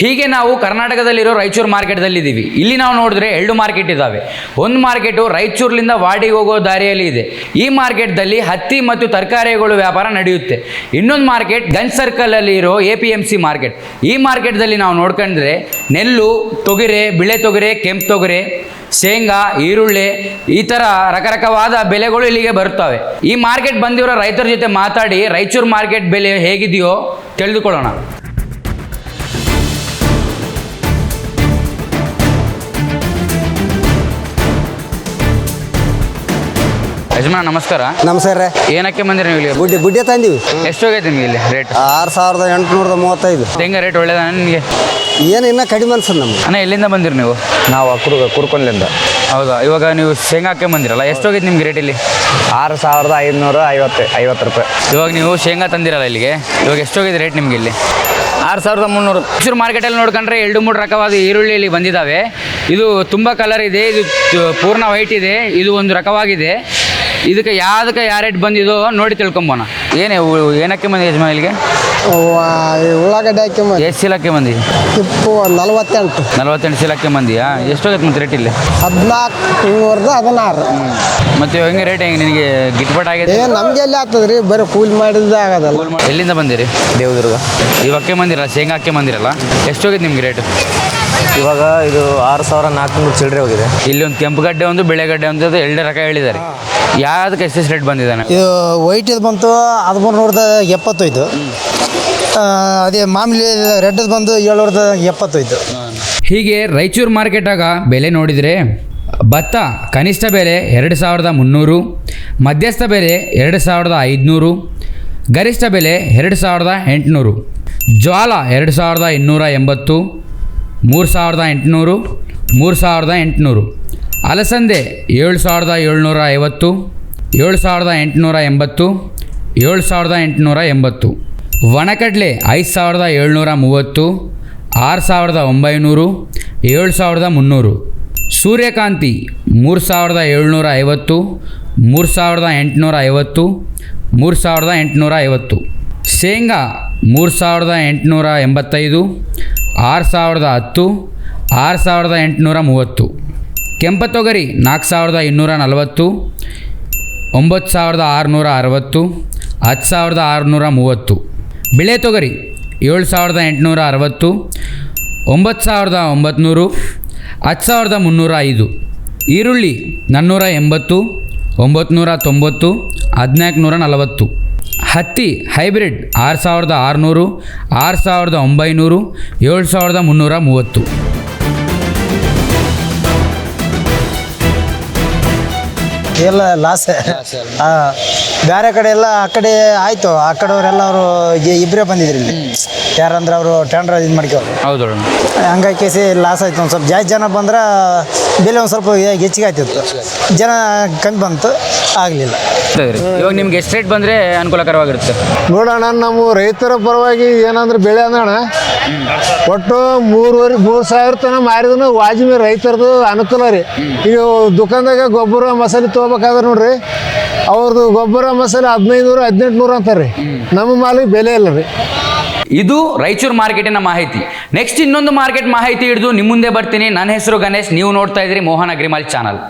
ಹೀಗೆ ನಾವು ಕರ್ನಾಟಕದಲ್ಲಿರೋ ರಾಯಚೂರು ಮಾರ್ಕೆಟ್ದಲ್ಲಿದ್ದೀವಿ. ಇಲ್ಲಿ ನಾವು ನೋಡಿದ್ರೆ ಎರಡು ಮಾರ್ಕೆಟ್ ಇದ್ದಾವೆ. ಒಂದು ಮಾರ್ಕೆಟು ರಾಯಚೂರಿನಿಂದ ವಾಡಿಗೆ ಹೋಗೋ ದಾರಿಯಲ್ಲಿ ಇದೆ. ಈ ಮಾರ್ಕೆಟ್ದಲ್ಲಿ ಹತ್ತಿ ಮತ್ತು ತರಕಾರಿಗಳು ವ್ಯಾಪಾರ ನಡೆಯುತ್ತೆ. ಇನ್ನೊಂದು ಮಾರ್ಕೆಟ್ ಗಂಜ್ ಸರ್ಕಲಲ್ಲಿ ಇರೋ A P M C market. ಈ ಮಾರ್ಕೆಟ್ದಲ್ಲಿ ನಾವು ನೋಡ್ಕೊಂಡ್ರೆ ನೆಲ್ಲು, ತೊಗರೆ, ಬಿಳೆ ತೊಗರೆ, ಕೆಂಪು ತೊಗರೆ, ಶೇಂಗಾ, ಈರುಳ್ಳಿ ಈ ಥರ ರಕರಕವಾದ ಬೆಲೆಗಳು ಇಲ್ಲಿಗೆ ಬರುತ್ತವೆ. ಈ ಮಾರ್ಕೆಟ್ ಬಂದಿರೋ ರೈತರ ಜೊತೆ ಮಾತಾಡಿ ರಾಯಚೂರು ಮಾರ್ಕೆಟ್ ಬೆಲೆ ಹೇಗಿದೆಯೋ ತಿಳಿದುಕೊಳ್ಳೋಣ. ಯಜಮಾನ ನಮಸ್ಕಾರ. ನಮಸ್ಕಾರ ರೀ. ಏನಕ್ಕೆ ಬಂದಿರಿ ನೀವು ಇಲ್ಲಿ ಗುಡ್ಡೆ ಗುಡ್ಡೆ ತಂದೀವಿ. ಎಷ್ಟು ಹೋಗೈತೆ ನಿಮಗೆ ಇಲ್ಲಿ ರೇಟ್ ಆರು ಸಾವಿರದ ಎಂಟುನೂರ ಮೂವತ್ತೈದು. ಶೇಂಗಾ ರೇಟ್ ಒಳ್ಳೇದ ನಿಮಗೆ? ಏನು ಇನ್ನೂ ಕಡಿಮೆ ಅನ್ಸದ್ ನಮ್ಗೆ. ಅಣ್ಣ ಎಲ್ಲಿಂದ ಬಂದಿರಿ ನೀವು? ನಾವು ಕುರು ಕುರ್ಕೊಂಡ್ಲಿಂದ ಹೌದಾ? ಇವಾಗ ನೀವು ಶೇಂಗಾ ಹಾಕಿ ಬಂದಿರಲ್ಲ ಎಷ್ಟು ಹೋಗೈತೆ ನಿಮ್ಗೆ ರೇಟ್ ಇಲ್ಲಿ? ಆರು ಸಾವಿರದ ಐದುನೂರ ಐವತ್ತು ಐವತ್ತು ರೂಪಾಯಿ. ಇವಾಗ ನೀವು ಶೇಂಗಾ ತಂದಿರಲ್ಲ ಇಲ್ಲಿಗೆ ಇವಾಗ ಎಷ್ಟು ಹೋಗಿದೆ ರೇಟ್ ನಿಮ್ಗೆ ಇಲ್ಲಿ? ಆರು ಸಾವಿರದ ಮುನ್ನೂರು. ಮೈಸೂರು ಮಾರ್ಕೆಟಲ್ಲಿ ನೋಡ್ಕೊಂಡ್ರೆ ಎರಡು ಮೂರು ರಕವಾದ ಈರುಳ್ಳಿ ಇಲ್ಲಿ ಬಂದಿದ್ದಾವೆ ಇದು ತುಂಬ ಕಲರ್ ಇದೆ ಇದು ಪೂರ್ಣ ವೈಟ್ ಇದೆ ಇದು ಒಂದು ರಕವಾಗಿದೆ. ಇದಕ್ಕೆ ಯಾವ್ದಕ್ಕೆ ಯಾವ ರೇಟ್ ಬಂದಿದೋ ನೋಡಿ ತಿಳ್ಕೊಂಬೋಣ. ಏನೇ ಏನಕ್ಕೆ ಬಂದಿ ಯಜಮಾನ ಇಲ್ಲಿಗೆ? ಉಳ್ಳಾಗಡ್ಡೆ ಹಾಕಿ ಎಷ್ಟು ಚೀಲಕ್ಕೆ ಬಂದಿ? ಇಪ್ಪು ನಲವತ್ತೆಂಟು. ನಲ್ವತ್ತೆಂಟು ಚೀಲಕ್ಕೆ ಬಂದಿಯಾ? ಎಷ್ಟು ಹೋಗೈತೆ ಮತ್ತೆ ರೇಟ್ ಇಲ್ಲಿ? ಹದಿನಾಲ್ಕು ನೂರದ ಹದಿನಾರು. ಮತ್ತೆ ಹೆಂಗೆ ರೇಟ್ ಹೆಂಗೆ ನಿನಗೆ ಗಿಟ್ಬಟ್ ಆಗಿದೆ ಏ ನಮ್ಗೆ ಎಲ್ಲಿ ಆಗ್ತದೆ ರೀ ಬರೀ ಕೂಲಿ ಮಾಡಿದ್ದೆ ಆಗೋದಲ್ಲ. ಎಲ್ಲಿಂದ ಬಂದಿರಿ? ದೇವದುರ್ಗ? ಇವಕ್ಕೆ ಬಂದಿರಲ್ಲ ಶೇಂಗಾ ಹಾಕಿ ಬಂದಿರಲ್ಲ? ಎಷ್ಟು ಹೋಗಿದೆ ನಿಮ್ಗೆ ರೇಟ್ ಇವಾಗ ಇದು ಆರು ಸಾವಿರ ನಾಲ್ಕುನೂರು ಚಿಲ್ಲರೆ ಹೋಗಿದೆ. ಇಲ್ಲಿ ಒಂದು ಕೆಂಪು ಗಡ್ಡೆ ಒಂದು ಬೆಳೆಗಡ್ಡೆ ಒಂದು ಎರಡು ರಕ ಹೇಳಿದ್ದಾರೆ. ಯಾವ್ದಕ್ಕೆ ಎಷ್ಟೆಷ್ಟು ರೇಟ್ ಬಂದಿದ್ದಾನೆ? ಇದು ವೈಟ್ ಇದು ಬಂತು ಹದಿಮೂರು ನೂರದ ಎಪ್ಪತ್ತೈದು. ಅದೇ ಮಾಮೂಲಿ ರೆಡ್ದು ಬಂದು ಏಳ್ನೂರದ ಎಪ್ಪತ್ತೈದು. ಹೀಗೆ ರಾಯಚೂರು ಮಾರ್ಕೆಟಾಗ ಬೆಲೆ ನೋಡಿದರೆ ಭತ್ತ ಕನಿಷ್ಠ ಬೆಲೆ ಎರಡು ಸಾವಿರದ ಮುನ್ನೂರು ಮಧ್ಯಸ್ಥ ಬೆಲೆ ಎರಡು ಸಾವಿರದ ಐದುನೂರು ಗರಿಷ್ಠ ಬೆಲೆ ಎರಡು ಸಾವಿರದ ಎಂಟುನೂರು ಜ್ವಾಲ ಎರಡು ಸಾವಿರದ ಇನ್ನೂರ ಎಂಬತ್ತು ಮೂರು ಸಾವಿರದ ಎಂಟುನೂರು ಮೂರು ಸಾವಿರದ ಎಂಟುನೂರು. ಅಲಸಂದೆ ಏಳು ಸಾವಿರದ ಏಳ್ನೂರ ಐವತ್ತು, ಏಳು ಸಾವಿರದ ಎಂಟುನೂರ ಎಂಬತ್ತು, ಏಳು ಸಾವಿರದ ಎಂಟುನೂರ ಎಂಬತ್ತು. ಒಣಕಡಲೆ ಐದು ಸಾವಿರದ ಏಳ್ನೂರ ಮೂವತ್ತು, ಆರು ಸಾವಿರದ ಒಂಬೈನೂರು, ಏಳು ಸಾವಿರದ ಮುನ್ನೂರು. ಸೂರ್ಯಕಾಂತಿ ಮೂರು ಸಾವಿರದ ಏಳ್ನೂರ ಐವತ್ತು, ಮೂರು ಸಾವಿರದ ಎಂಟುನೂರ ಐವತ್ತು, ಮೂರು ಸಾವಿರದ ಎಂಟುನೂರ ಐವತ್ತು. ಶೇಂಗಾ ಮೂರು ಸಾವಿರದ ಎಂಟುನೂರ ಎಂಬತ್ತೈದು, ಆರು ಸಾವಿರದ ಹತ್ತು, ಆರು ಸಾವಿರದ ಎಂಟುನೂರ ಮೂವತ್ತು. ಕೆಂಪ ತೊಗರಿ ನಾಲ್ಕು ಸಾವಿರದ ಇನ್ನೂರ ನಲವತ್ತು, ಒಂಬತ್ತು ಸಾವಿರದ ಆರುನೂರ ಅರವತ್ತು, ಹತ್ತು ಸಾವಿರದ ಆರುನೂರ ಮೂವತ್ತು. ಬಿಳೆ ತೊಗರಿ ಏಳು ಸಾವಿರದ ಎಂಟುನೂರ ಅರವತ್ತು, ಒಂಬತ್ತು ಸಾವಿರದ ಒಂಬತ್ನೂರು ಹತ್ತು ಸಾವಿರದ ಮುನ್ನೂರ ಐದು. ಈರುಳ್ಳಿ ನಾನ್ನೂರ ಎಂಬತ್ತು, ಒಂಬತ್ತುನೂರ ತೊಂಬತ್ತು ಹದಿನಾಲ್ಕು ನೂರ ನಲವತ್ತು. ಹತ್ತಿ ಹೈಬ್ರಿಡ್ ಆರು ಸಾವಿರದ ಆರುನೂರು, ಆರು ಸಾವಿರದ ಒಂಬೈನೂರು, ಏಳು ಸಾವಿರದ ಮುನ್ನೂರ ಮೂವತ್ತು. ಎಲ್ಲ ಲಾಸೆ. ಹಾಂ ಬೇರೆ ಕಡೆ ಎಲ್ಲ ಆ ಕಡೆ ಆಯ್ತು. ಆ ಕಡೆಯವರೆಲ್ಲ ಅವರು ಇಬ್ಬರೇ ಬಂದಿದ್ರು ಇಲ್ಲಿ. ಯಾರಂದ್ರೆ ಅವರು ಟೆಂಡರ್ ಇದು ಮಾಡ್ಕೋರು ಹೌದು ಹಂಗಾಗಿ ಕೇಸಿ ಲಾಸ್ ಆಯ್ತು ಒಂದು ಸ್ವಲ್ಪ. ಜಾಸ್ತಿ ಜನ ಬಂದ್ರೆ ಬೆಲೆ ಒಂದು ಸ್ವಲ್ಪ ಹೆಚ್ಚಿಗೆ ಆಯ್ತಿತ್ತು. ಜನ ಕಮ್ಮಿ ಬಂತು. ಆಗಲಿಲ್ಲ. ಇವಾಗ ನಿಮ್ಗೆ ಎಷ್ಟು ರೇಟ್ ಬಂದರೆ ಅನುಕೂಲಕರವಾಗಿರುತ್ತೆ? ನೋಡೋಣ ನಮ್ಮ ರೈತರ ಪರವಾಗಿ ಏನಂದ್ರೆ ಬೆಳೆ ಅಂದಣ ಒಟ್ಟು ಮೂರುವರೆ ಮೂರು ಸಾವಿರ ತನ ಮಾರಿದನು. ವಾಜ್ಮಿ ರೈತರದು ಅನುಕೂಲ ರೀ. ಈಗ ದುಕಾನ್ದಾಗ ಗೊಬ್ಬರ ಮಸಾಲೆ ತೊಗೋಬೇಕಾದ್ರೆ ನೋಡ್ರಿ ಅವ್ರದ್ದು ಗೊಬ್ಬರ ಮಸಾಲೆ ಹದಿನೈದು ನೂರು ಹದಿನೆಂಟು ನೂರು ಅಂತಾರೆ. ನಮ್ಮ ಮಾಲಿಗೆ ಬೆಲೆ ಇಲ್ಲ ರೀ. ಇದು ರಾಯಚೂರು ಮಾರ್ಕೆಟಿನ ಮಾಹಿತಿ. ನೆಕ್ಸ್ಟ್ ಇನ್ನೊಂದು ಮಾರ್ಕೆಟ್ ಮಾಹಿತಿ ಹಿಡಿದು ನಿಮ್ಮ ಮುಂದೆ ಬರ್ತೀನಿ. ನನ್ನ ಹೆಸರು ಗಣೇಶ್. ನೀವು ನೋಡ್ತಾ ಇದ್ದೀರಿ ಮೋಹನ್ ಅಗ್ರಿಮಾಲ್ ಚಾನಲ್.